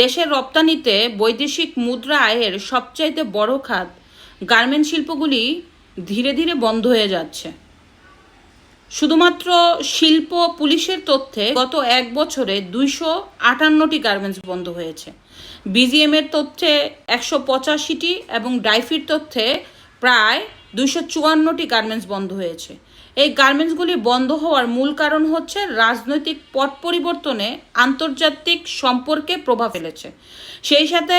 দেশের রপ্তানিতে বৈদেশিক মুদ্রা আয়ের সবচাইতে বড় খাত, গার্মেন্ট শিল্পগুলি ধীরে ধীরে বন্ধ হয়ে যাচ্ছে। শুধুমাত্র শিল্প পুলিশের তথ্যে গত এক বছরে দুইশো আটান্নটি গার্মেন্টস বন্ধ হয়েছে। বিজিএম এর তথ্যে একশো পঁচাশিটি এবং ডাইফির তথ্যে প্রায় দুইশো চুয়ান্নটি গার্মেন্টস বন্ধ হয়েছে। এই গার্মেন্টসগুলি বন্ধ হওয়ার মূল কারণ হচ্ছে রাজনৈতিক পট পরিবর্তনে আন্তর্জাতিক সম্পর্কে প্রভাব ফেলেছে। সেই সাথে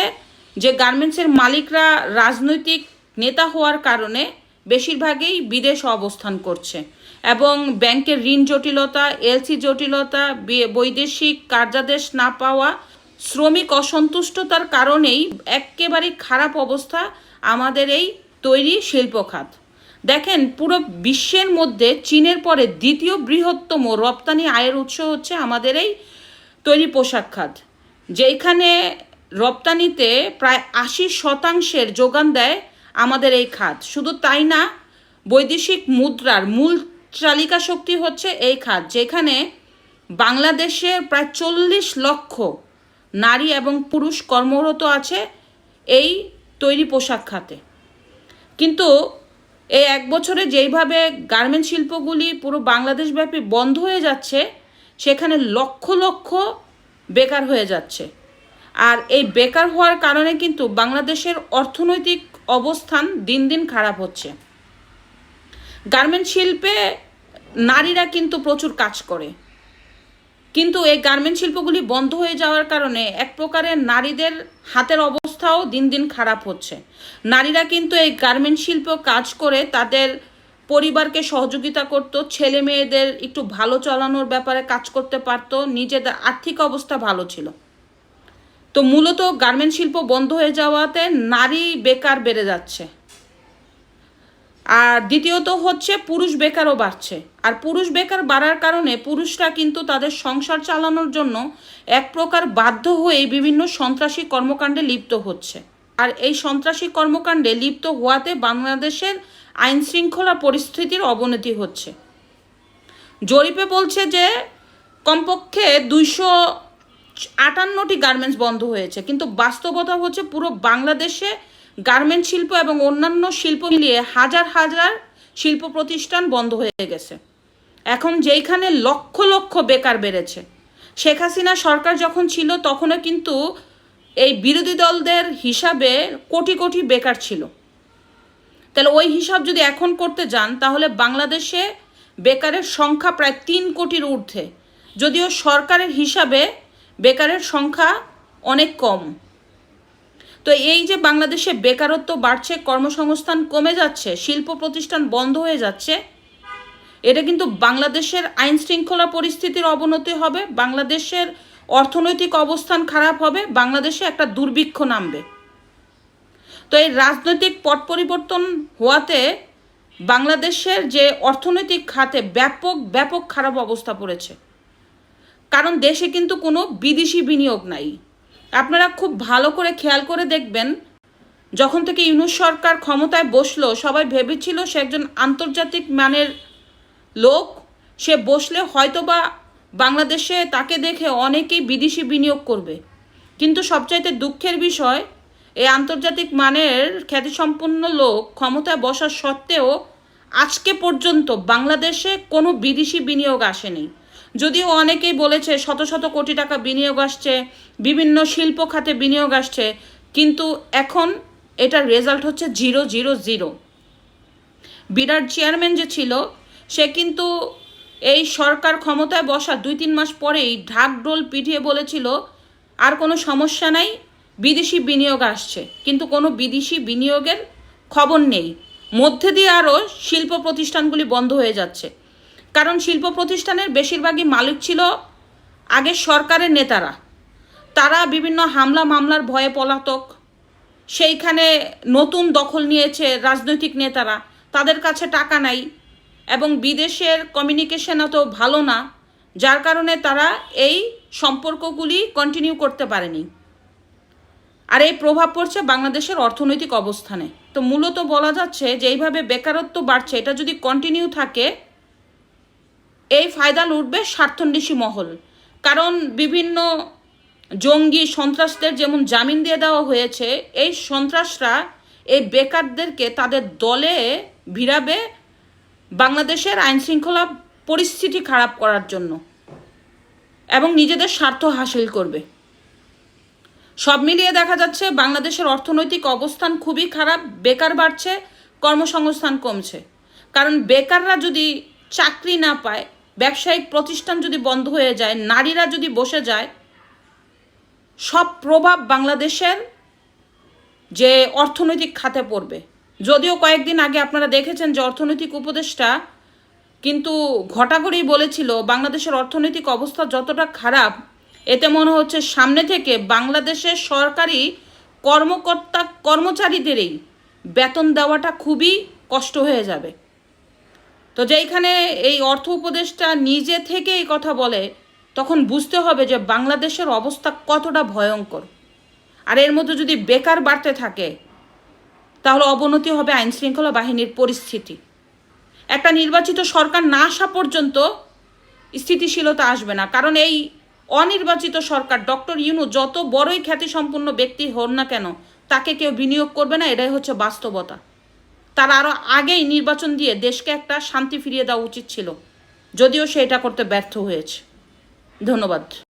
যে গার্মেন্টসের মালিকরা রাজনৈতিক নেতা হওয়ার কারণে বেশিরভাগই বিদেশে অবস্থান করছে এবং ব্যাংকের ঋণ জটিলতা, এলসি জটিলতা বৈদেশিক কার্যাদেশ না পাওয়া, শ্রমিক অসন্তুষ্টতার কারণেই একেবারে খারাপ অবস্থা আমাদের এই তৈরি শিল্প খাত দেখেন, পুরো বিশ্বের মধ্যে চীনের পরে দ্বিতীয় বৃহত্তম রপ্তানি আয়ের উৎস হচ্ছে আমাদের এই তৈরি পোশাক খাত যেখানে রপ্তানিতে প্রায় আশি শতাংশের যোগান দেয় আমাদের এই খাত। শুধু তাই না, বৈদেশিক মুদ্রার মূল চালিকা শক্তি হচ্ছে এই খাত, যেখানে বাংলাদেশে প্রায় চল্লিশ লক্ষ নারী এবং পুরুষ কর্মরত আছে এই তৈরি পোশাক খাতে। কিন্তু এই এক বছরে যেইভাবে গার্মেন্ট শিল্পগুলি পুরো বাংলাদেশব্যাপী বন্ধ হয়ে যাচ্ছে, সেখানে লক্ষ লক্ষ বেকার হয়ে যাচ্ছে। আর এই বেকার হওয়ার কারণে কিন্তু বাংলাদেশের অর্থনৈতিক অবস্থান দিন দিন খারাপ হচ্ছে। গার্মেন্ট শিল্পে নারীরা কিন্তু প্রচুর কাজ করে। কিন্তু এই গার্মেন্ট শিল্পগুলি বন্ধ হয়ে যাওয়ার কারণে এক প্রকারের নারীদের হাতের অবস্থাও দিন দিন খারাপ হচ্ছে। নারীরা কিন্তু এই গার্মেন্ট শিল্প কাজ করে তাদের পরিবারকে সহযোগিতা করত, ছেলে মেয়েদের একটু ভালো চালানোর ব্যাপারে কাজ করতে পারতো, নিজেদের আর্থিক অবস্থা ভালো ছিল। তো মূলত গার্মেন্ট শিল্প বন্ধ হয়ে যাওয়াতে নারী বেকার বেড়ে যাচ্ছে। আর দ্বিতীয়ত হচ্ছে পুরুষ বেকারও বাড়ছে। আর পুরুষ বেকার বাড়ার কারণে পুরুষরা কিন্তু তাদের সংসার চালানোর জন্য এক প্রকার বাধ্য হয়ে বিভিন্ন সন্ত্রাসী কর্মকাণ্ডে লিপ্ত হচ্ছে। আর এই সন্ত্রাসী কর্মকাণ্ডে লিপ্ত হওয়াতে বাংলাদেশের আইন শৃঙ্খলা পরিস্থিতির অবনতি হচ্ছে। জরিপে বলছে যে, কমপক্ষে দুইশো আটান্নটি গার্মেন্টস বন্ধ হয়েছে, কিন্তু বাস্তবতা হচ্ছে পুরো বাংলাদেশে গার্মেন্ট শিল্প এবং অন্যান্য শিল্প মিলিয়ে হাজার হাজার শিল্প প্রতিষ্ঠান বন্ধ হয়ে গেছে। এখন যেইখানে লক্ষ লক্ষ বেকার বেড়েছে। শেখ হাসিনা সরকার যখন ছিল, তখনও কিন্তু এই বিরোধী দলদের হিসাবে কোটি কোটি বেকার ছিল। তাহলে ওই হিসাব যদি এখন করতে যান, তাহলে বাংলাদেশে বেকারের সংখ্যা প্রায় তিন কোটির ঊর্ধ্বে। যদিও সরকারের হিসাবে বেকারের সংখ্যা অনেক কম। তো এই যে বাংলাদেশে বেকারত্ব বাড়ছে, কর্মসংস্থান কমে যাচ্ছে, শিল্প প্রতিষ্ঠান বন্ধ হয়ে যাচ্ছে, এটা কিন্তু বাংলাদেশের আইন শৃঙ্খলা পরিস্থিতির অবনতি হবে, বাংলাদেশের অর্থনৈতিক অবস্থান খারাপ হবে, বাংলাদেশে একটা দুর্ভিক্ষ নামবে। তো এই রাজনৈতিক পট পরিবর্তন হওয়াতে বাংলাদেশের যে অর্থনৈতিক খাতে ব্যাপক ব্যাপক খারাপ অবস্থা পড়েছে। কারণ দেশে কিন্তু কোনো বিদেশি বিনিয়োগ নাই। আপনারা খুব ভালো করে খেয়াল করে দেখবেন, যখন থেকে ইউনুস সরকার ক্ষমতায় বসল, সবাই ভেবেছিল সে একজন আন্তর্জাতিক মানের লোক, সে বসলে হয়তোবা বাংলাদেশে তাকে দেখে অনেকেই বিদেশি বিনিয়োগ করবে। কিন্তু সবচাইতে দুঃখের বিষয়, এই আন্তর্জাতিক মানের খ্যাতিসম্পন্ন লোক ক্ষমতায় বসার সত্ত্বেও আজকে পর্যন্ত বাংলাদেশে কোনো বিদেশি বিনিয়োগ আসেনি। যদিও অনেকেই বলেছে শত শত কোটি টাকা বিনিয়োগ আসছে, বিভিন্ন শিল্প খাতে বিনিয়োগ আসছে, কিন্তু এখন এটার রেজাল্ট হচ্ছে জিরো জিরো জিরো বিরাট চেয়ারম্যান যে ছিল, সে কিন্তু এই সরকার ক্ষমতায় বসা দুই তিন মাস পরেই ঢাকঢোল পিটিয়ে বলেছিল, আর কোনো সমস্যা নাই, বিদেশি বিনিয়োগ আসছে। কিন্তু কোনো বিদেশি বিনিয়োগের খবর নেই। মধ্যে দিয়ে আরও শিল্প প্রতিষ্ঠানগুলি বন্ধ হয়ে যাচ্ছে। কারণ শিল্প প্রতিষ্ঠানের বেশিরভাগই মালিক ছিল আগে সরকারের নেতারা। তারা বিভিন্ন হামলা মামলার ভয়ে পলাতক। সেইখানে নতুন দখল নিয়েছে রাজনৈতিক নেতারা। তাদের কাছে টাকা নাই এবং বিদেশের কমিউনিকেশন অত ভালো না, যার কারণে তারা এই সম্পর্কগুলি কন্টিনিউ করতে পারেনি। আর এই প্রভাব পড়ছে বাংলাদেশের অর্থনৈতিক অবস্থানে। তো মূলত বলা যাচ্ছে যে, এইভাবে বেকারত্ব বাড়ছে। এটা যদি কন্টিনিউ থাকে এই ফায়দা লুটবে স্বার্থন্বেষী মহল। কারণ বিভিন্ন জঙ্গি সন্ত্রাসদের যেমন জামিন দিয়ে দেওয়া হয়েছে, এই সন্ত্রাসরা, এই বেকারদেরকে তাদের দলে ভিড়াবে বাংলাদেশের আইন শৃঙ্খলা পরিস্থিতি খারাপ করার জন্য এবং নিজেদের স্বার্থ হাসিল করবে। সব মিলিয়ে দেখা যাচ্ছে বাংলাদেশের অর্থনৈতিক অবস্থান খুবই খারাপ, বেকার বাড়ছে, কর্মসংস্থান কমছে। কারণ বেকাররা যদি চাকরি না পায় ব্যবসায়িক প্রতিষ্ঠান যদি বন্ধ হয়ে যায়, নারীরা যদি বসে যায়, সব প্রভাব বাংলাদেশের যে অর্থনৈতিক খাতে পড়বে। যদিও কয়েকদিন আগে আপনারা দেখেছেন যে অর্থনৈতিক উপদেষ্টা কিন্তু ঘটাঘড়ি বলেছিল, বাংলাদেশের অর্থনৈতিক অবস্থা যতটা খারাপ, এতে মনে হচ্ছে সামনে থেকে বাংলাদেশের সরকারি কর্মকর্তা কর্মচারীদেরই বেতন দেওয়াটা খুবই কষ্ট হয়ে যাবে। তো যেইখানে এই অর্থ উপদেষ্টা নিজে থেকে এই কথা বলে, তখন বুঝতে হবে যে বাংলাদেশের অবস্থা কতটা ভয়ঙ্কর। আর এর মধ্যে যদি বেকার বাড়তে থাকে, তাহলে অবনতি হবে আইন শৃঙ্খলা বাহিনীর পরিস্থিতি। একটা নির্বাচিত সরকার না আসা পর্যন্ত স্থিতিশীলতা আসবে না, কারণ এই অনির্বাচিত সরকার, ডক্টর ইউনু যত বড়ই খ্যাতিসম্পন্ন ব্যক্তি হন না কেন, তাকে কেউ বিনিয়োগ করবে না, এটাই হচ্ছে বাস্তবতা। তার আরও আগেই নির্বাচন দিয়ে দেশকে একটা শান্তি ফিরিয়ে দেওয়া উচিত ছিল। যদিও সে এটা করতে ব্যর্থ হয়েছে। ধন্যবাদ।